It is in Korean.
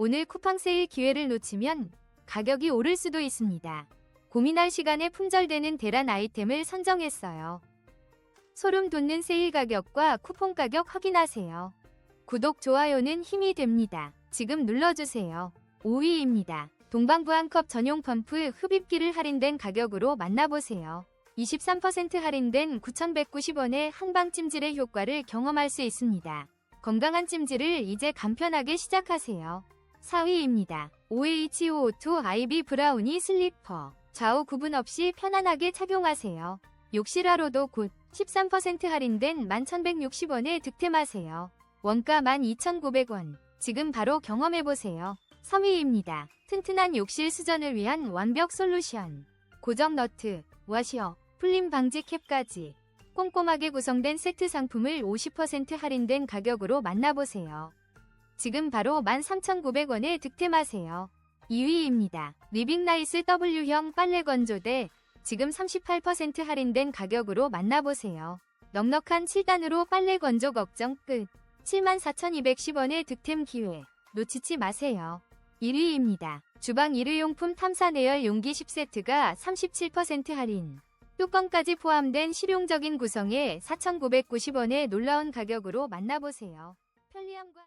오늘 쿠팡 세일 기회를 놓치면 가격이 오를 수도 있습니다. 고민할 시간에 품절되는 대란 아이템을 선정했어요. 소름 돋는 세일 가격과 쿠폰 가격 확인하세요. 구독, 좋아요는 힘이 됩니다. 지금 눌러주세요. 5위입니다. 동방부안컵 전용 펌프 흡입기를 할인된 가격으로 만나보세요. 23% 할인된 9,190원의 한방 찜질의 효과를 경험할 수 있습니다. 건강한 찜질을 이제 간편하게 시작하세요. 4위입니다. OH5O2 아이비 브라우니 슬리퍼. 좌우 구분 없이 편안하게 착용하세요. 욕실화로도 곧 13% 할인된 11,160원에 득템하세요. 원가 12,900원. 지금 바로 경험해보세요. 3위입니다. 튼튼한 욕실 수전을 위한 완벽 솔루션. 고정 너트, 와셔, 풀림 방지 캡까지 꼼꼼하게 구성된 세트 상품을 50% 할인된 가격으로 만나보세요. 지금 바로 13,900원에 득템하세요. 2위입니다. 리빙라이스 W형 빨래 건조대 지금 38% 할인된 가격으로 만나보세요. 넉넉한 7단으로 빨래 건조 걱정 끝. 74,210원의 득템 기회. 놓치지 마세요. 1위입니다. 주방 일회용품 탐사 내열 용기 10세트가 37% 할인. 뚜껑까지 포함된 실용적인 구성에 4,990원의 놀라운 가격으로 만나보세요. 편리함과